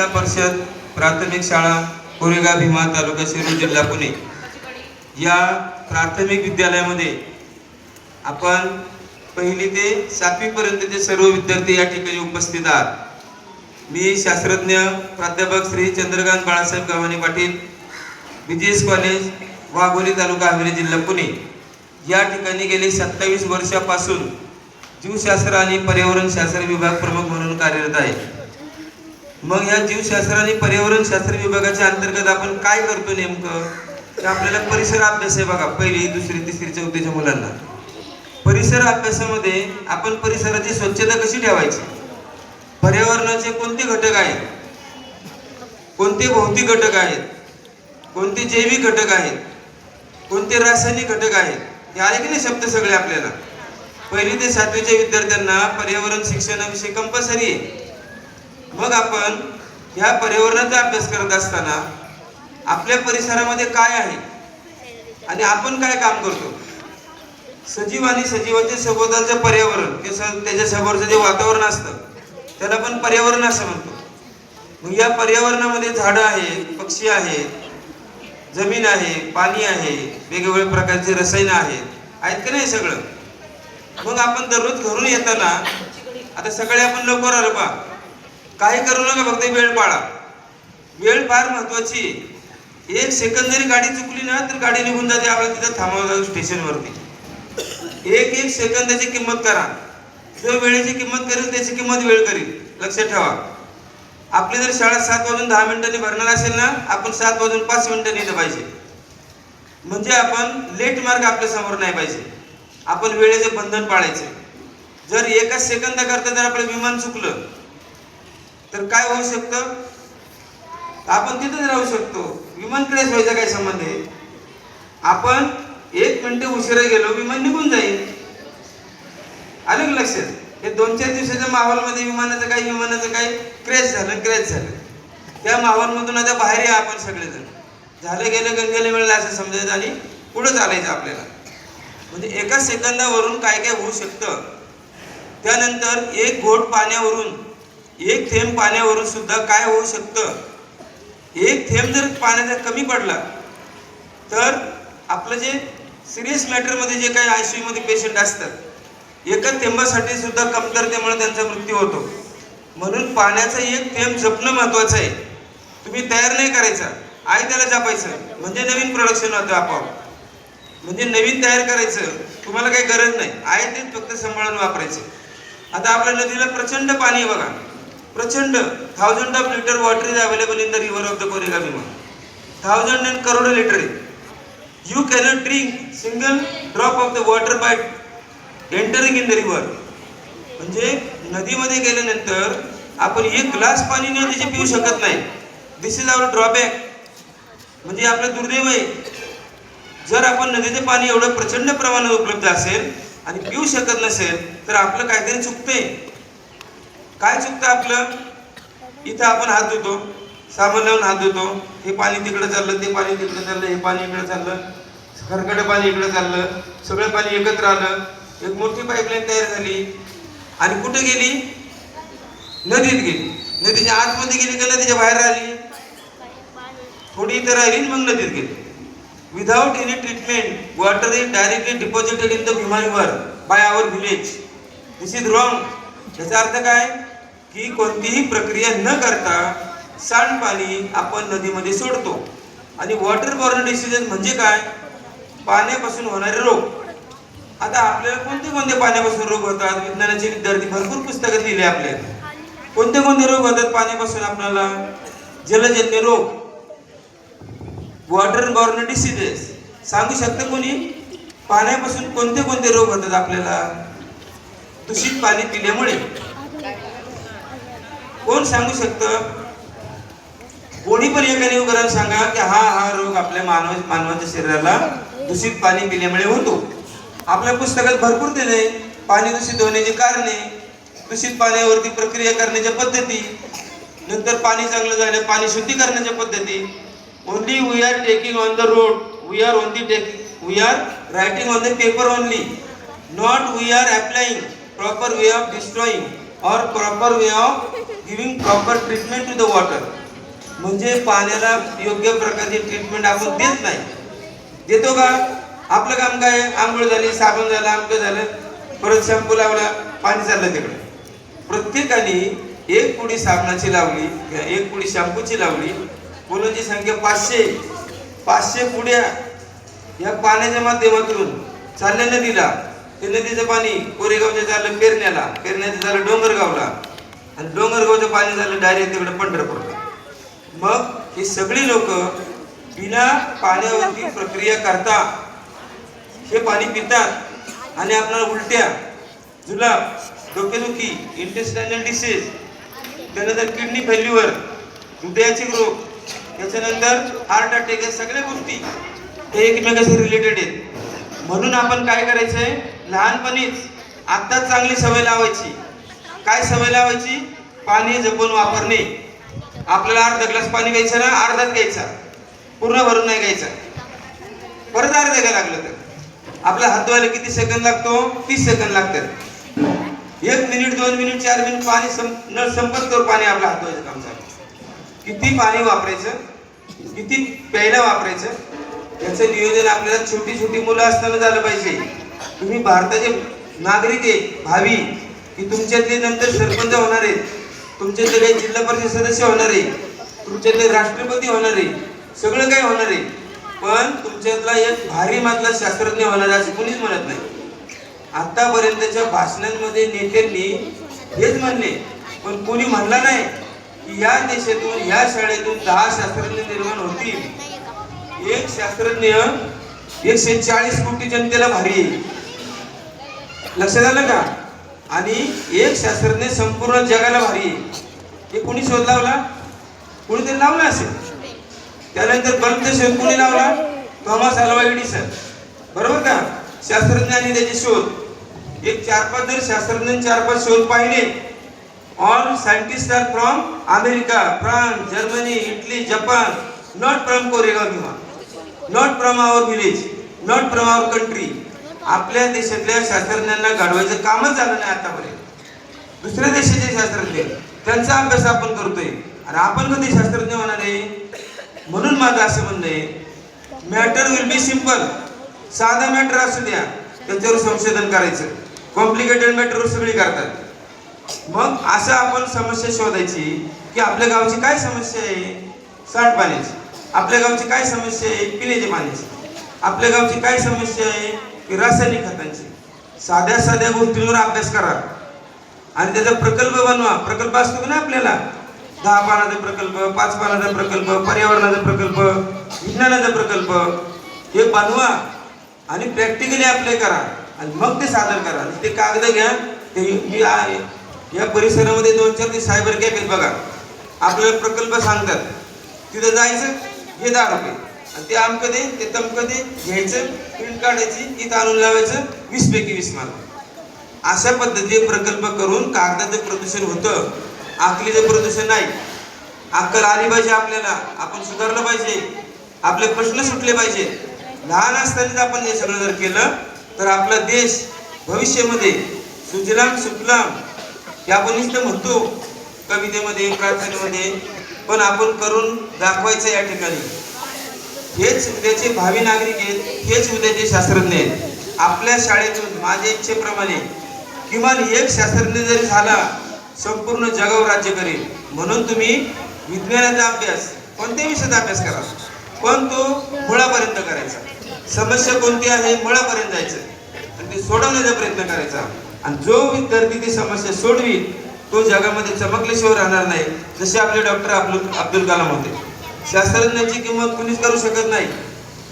जिल्हा परिषद प्राथमिक शाळा कोरेगाव भीमा तालुका शिरूर जिल्हा पुणे. या प्राथमिक विद्यालयामध्ये आपण पहिली ते सातवीपर्यंतचे सर्व विद्यार्थी या ठिकाणी उपस्थित आहात. मी शास्त्रज्ञ प्राध्यापक श्री चंद्रकांत बाळासाहेब गव्हाणे पाटील बीजीएस कॉलेज वाघोली तालुका हवेली जिल्हा पुणे. या ठिकाणी गेले सत्तावीस वर्षापासून जीवशास्त्र आणि पर्यावरण शास्त्र विभाग प्रमुख म्हणून कार्यरत आहे. मग या जीवशास्त्र आणि पर्यावरण शास्त्र विभागाच्या अंतर्गत आपण काय करतो नेमकं? तर आपल्याला परिसर अभ्यास आहे बघा पहिली दुसरी तिसरी चौथीच्या मुलांना. परिसर अभ्यासामध्ये आपण परिसराची स्वच्छता कशी ठेवायची? पर्यावरणाचे कोणते घटक आहेत? कोणते भौतिक घटक आहेत? कोणते जैविक घटक आहेत? कोणते रासायनिक घटक आहेत? हे आले की नाही शब्द सगळे आपल्याला? पहिली ते सातवीच्या विद्यार्थ्यांना पर्यावरण शिक्षणाविषयी कंपल्सरी आहे. मग आपण ह्या पर्यावरणाचा अभ्यास करत असताना आपल्या परिसरामध्ये काय आहे? आणि आपण काय काम करतो? सजीव आणि सजीवाच्या सभोवतालचं पर्यावरण ते त्याच्या समोरचं जे वातावरण असतं त्याला आपण पर्यावरण असं म्हणतो. मग या पर्यावरणामध्ये झाडं आहेत पक्षी आहेत जमीन आहे पाणी आहे वेगवेगळ्या प्रकारचे रसायनं आहेत. आहेत का नाही सगळं? मग आपण दररोज घरून येताना आता सकाळी आपण लवकर आलो बा काही करू नका फक्त वेळ पाळा. वेळ फार महत्वाची आहे. एक सेकंद जरी गाडी चुकली ना तर गाडी निघून जाते आपल्याला तिथं थांबावं लागेल स्टेशनवरती. एक एक सेकंदाची किंमत करा. जो वेळेची किंमत करेल त्याची किंमत वेळ करील. लक्षात ठेवा. आपली जर शाळा सात वाजून दहा मिनिटांनी भरणार असेल ना आपण सात वाजून पाच मिनिटांनी येलं पाहिजे. म्हणजे आपण लेट मार्क आपल्यासमोर नाही पाहिजे. आपण वेळेचे बंधन पाळायचे. जर एका सेकंदाकरता जर आपलं विमान चुकलं तर काय होऊ शकतं? आपण तिथेच राहू शकतो. विमान क्रॅश व्हायचा काय संबंध आहे? आपण एक मिनिट उशिरा गेलो विमान निघून जाईल. आलं का लक्षात? हे दोन चार दिवसाच्या माहोलमध्ये विमानाचं काय विमानाचं काही क्रॅश झालं क्रॅश झालं. त्या माहोलमधून आता बाहेर या आपण सगळेजण. झालं गेलं गंगेला मिळालं असं समजायचं आणि पुढं चालायचं आपल्याला. म्हणजे एका सेकंदावरून काय काय होऊ शकतं? त्यानंतर एक घोट पाण्यावरून एक थेंब पाण्यावरून सुद्धा काय होऊ शकतं? एक थेंब जर पाण्याचा कमी पडला तर आपलं जे सिरियस मॅटरमध्ये जे काही आय सी मध्ये पेशंट असतात एका थेंबासाठी सुद्धा कमतरतेमुळे त्यांचा मृत्यू होतो. म्हणून पाण्याचा एक थेंब जपणं महत्वाचं आहे. तुम्ही तयार नाही करायचा. आई त्याला जपायचं. म्हणजे नवीन प्रोडक्शन होतं आपोआप. म्हणजे नवीन तयार करायचं. तुम्हाला काही गरज नाही. आहे ते फक्त सांभाळून वापरायचं. आता आपल्या नदीला प्रचंड पाणी आहे बघा. प्रचंड thousand of litre water is available in the river of the Koregaon Bhima thousand and crore litre you cannot drink single drop of the water by entering in the river म्हणजे नदीमध्ये गेल्यानंतर आपण एक ग्लास पाणी नदीचे पिऊ शकत नाही. दिस इज आवर ड्रॉबॅक म्हणजे आपलं दुर्दैव आहे. जर आपण नदीचे पाणी एवढं प्रचंड प्रमाणात उपलब्ध असेल आणि पिऊ शकत नसेल तर आपलं काहीतरी चुकतंय. काय चुकतं आपलं? इथं आपण हात धुतो. साबण लावून हात धुतो. हे पाणी तिकडे चाललं ते पाणी तिकडे चाललं हे पाणी इकडे चाललं. खरकटं पाणी इकडे चाललं. सगळं पाणी एकत्र आलं. एक मोठी पाईपलाईन तयार झाली. आणि कुठे गेली? नदीत गेली. नदीच्या आतमध्ये गेली का नदीच्या बाहेर आली थोडी इथं राहिली मग नदीत गेली. Without any treatment water is directly deposited in the Bhima river by our village this is wrong याचा अर्थ काय? की कोणतीही प्रक्रिया न करता सांडपाणी आपण नदीमध्ये सोडतो. आणि वॉटर बॉर्न डिसिजन म्हणजे काय? पाण्यापासून होणारे रोग. आता आपल्याला कोणते कोणते पाण्यापासून रोग होतात? विज्ञानाचे विद्यार्थी भरपूर पुस्तकं लिहिले आपल्याला कोणते कोणते रोग होतात पाण्यापासून आपल्याला? जलजन्य रोग. वॉटर बॉर्न डिसिजेस सांगू शकतं कोणी? पाण्यापासून कोणते कोणते रोग होतात आपल्याला? दूषित पाणी पिल्यामुळे. कोण सांगू शकतं? कोणी पण एकाने उदाहरण सांगा की हा हा रोग आपल्या मानव मानवाच्या शरीराला दूषित पाणी पिल्यामुळे होतो. आपल्या पुस्तकात भरपूर दिले पाणी दूषित होण्याची कारणे दूषित पाण्यावरती प्रक्रिया करण्याच्या पद्धती नंतर पाणी चांगलं झालं पाणी शुद्धी करण्याच्या पद्धती. Only we are taking on the road we are only taking we are writing on the paper only not we are applying proper way of destroying और proper way of giving proper treatment to the water म्हणजे पाण्याला योग्य प्रकारची treatment आपण देत नाही. देतो का? आपलं काम काय? आंघोळ झाली साबण झालं आमकं झालं परत शॅम्पू लावला पाणी चाललं तिकडे. प्रत्येकाने एक पुडी साबणाची लावली एक पुडी शॅम्पूची लावली मुलांची संख्या पाचशे पाचशे पुड्या या पाण्याच्या माध्यमातून चालल्या नदीला. ते नदीचं पाणी कोरेगावचं झालं पेरण्याला. पेरण्याचं झालं डोंगरगावला. आणि डोंगरगावचं पाणी झालं डायरेक्ट तिकडे पंढरपूरला मग ही सगळी लोक बिना पाण्यावरती प्रक्रिया करता हे पाणी पितात आणि आपल्याला उलट्या जुलाब डोकेदुखी इंटेस्टायनल डिसीज त्यानंतर किडनी फेल्युअर हृदयाचे रोग त्याच्यानंतर हार्ट अटॅक या सगळ्या गोष्टी हे एकमेकाशी रिलेटेड आहेत. म्हणून आपण काय करायचंय? लहानपणीच आत्ताच चांगली सवय लावायची. काय सवय लावायची? पाणी जपून वापरणे. आपल्याला अर्धा ग्लास पाणी घ्यायचं ना अर्धाच घ्यायचा. पूर्ण भरून नाही घ्यायचा. परत अर्ध घ्या लागलं तर. आपला हात धुवायला किती सेकंद लागतो? तीस सेकंद लागतात. एक मिनिट दोन मिनिट चार मिनिट पाणी सं संपत संपर्क पाणी आपला हात धुवायचं काम चालू. किती पाणी वापरायचं? किती प्यायला वापरायचं? याचं नियोजन आपल्याला छोटी छोटी मुलं असताना झालं पाहिजे. तुम्ही भारताचे नागरिक आहे भावी. की तुमच्यातले नंतर सरपंच होणार आहेत तुमच्यातले काही जिल्हा परिषद सदस्य होणार आहे तुमच्यातले राष्ट्रपती होणार आहे सगळं काही होणार आहे. पण तुमच्यातला एक भारी मातला शास्त्रज्ञ होणार आहे असं कुणीच म्हणत नाही. आतापर्यंतच्या भाषणांमध्ये नेत्यांनी हेच म्हणले पण कोणी म्हणला नाही की या देशातून या शाळेतून दहा शास्त्रज्ञ निर्माण होतील. एक शास्त्रज्ञ एकशे चाळीस कोटी जनतेला भारी आहे. लक्षात आलं का? आणि एक शास्त्रज्ञ संपूर्ण जगाला भारी आहे. हे कोणी शोध लावला? कोणीतरी लावला असेल? त्यानंतर बल्बचा शोध कोणी लावला? थॉमस अल्वा एडिसन बरोबर का? शास्त्रज्ञांनी त्याचे शोध. एक चार पाच जर शास्त्रज्ञांनी चार पाच शोध पाहिले all scientist are from America France Germany Italy Japan not from Koregaon किंवा not from our village not from our country आपल्या देशातल्या शास्त्रज्ञांना घडवायचं कामच झालं नाही आतापर्यंत. दुसऱ्या देशाचे शास्त्रज्ञ त्यांचा अभ्यास आपण करतोय. आणि आपण कधी शास्त्रज्ञ होणार आहे? म्हणून माझं असं म्हणणं आहे मॅटर विल बी सिंपल साधा मॅटर असू द्या त्याच्यावर संशोधन करायचं. कॉम्प्लिकेटेड मॅटरवर सगळी करतात. मग असं आपण समस्या शोधायची की आपल्या गावची काय समस्या आहे? सांडपाण्याची आपल्या गावची काय समस्या आहे? पिण्याच्या पाण्याची. आपल्या गावची काय समस्या आहे? की रासायनिक खतांची. साध्या साध्या गोष्टींवर अभ्यास करा. आणि त्याचा प्रकल्प बनवा. प्रकल्प असतो ना आपल्याला? दहा पानाचा प्रकल्प पाच पानाचा प्रकल्प पर्यावरणाचा प्रकल्प विज्ञानाचा प्रकल्प हे बनवा आणि प्रॅक्टिकली अप्लाय करा. आणि मग ते सादर करा. ते कागद घ्या. ते मी आहे या परिसरामध्ये दोन चार ते सायबर कॅफेत बघा. आपल्याला प्रकल्प सांगतात. तिथं जायचं हे दहा रुपये. आणि ते आम दे ते तमकं दे घ्यायचं प्रिंट काढायची इथं आणून लावायचं वीस पैकी वीस मार्क अशा पद्धतीने प्रकल्प करून कागदाचं प्रदूषण होतं. आकलीचं प्रदूषण नाही. अक्कल आली पाहिजे आपल्याला. आपण सुधारलं पाहिजे. आपले प्रश्न सुटले पाहिजे. लहान असतानाच आपण हे सगळं जर केलं तर आपला देश भविष्यामध्ये सुजलाम सुफलाम हे आपण नुसतं म्हणतो कवितेमध्ये प्रार्थनेमध्ये पण आपण करून दाखवायचं या ठिकाणी. हेच उद्याचे भावी नागरिक आहेत हेच उद्याचे शास्त्रज्ञ आहेत. आपल्या शाळेतून माझ्या इच्छेप्रमाणे किमान एक शास्त्रज्ञ जरी झाला संपूर्ण जगावर राज्य करेल. म्हणून तुम्ही विज्ञानाचा अभ्यास कोणत्याही विषयाचा अभ्यास करा. पण तो मुळापर्यंत करायचा. समस्या कोणती आहे मुळापर्यंत जायचं. आणि ते सोडवण्याचा प्रयत्न करायचा. आणि जो विद्यार्थी ती समस्या सोडवील तो जगामध्ये चमकल्याशिवाय राहणार नाही जसे आपले डॉक्टर अब्दुल अब्दुल कलाम होते. शास्त्रज्ञाची किंमत कुणीच करू शकत नाही.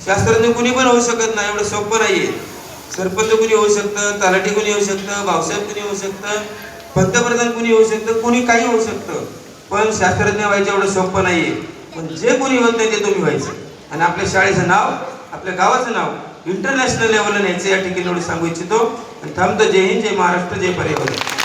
शास्त्रज्ञ कुणी पण होऊ शकत नाही एवढं सोपं नाहीये. सरपंच कुणी होऊ शकतं तलाठी कुणी होऊ शकतं भाऊसाहेब कुणी होऊ शकतं पंतप्रधान कुणी होऊ शकतं कुणी काही होऊ शकतं. पण शास्त्रज्ञ व्हायचं एवढं सोपं नाहीये. पण जे कोणी होत नाही ते तुम्ही व्हायचं. आणि आपल्या शाळेचं नाव आपल्या गावाचं नाव इंटरनॅशनल लेवलला न्यायचं या ठिकाणी एवढं सांगू इच्छितो. आणि थांबतो. जय हिंद जय महाराष्ट्र जय पर्यावरण.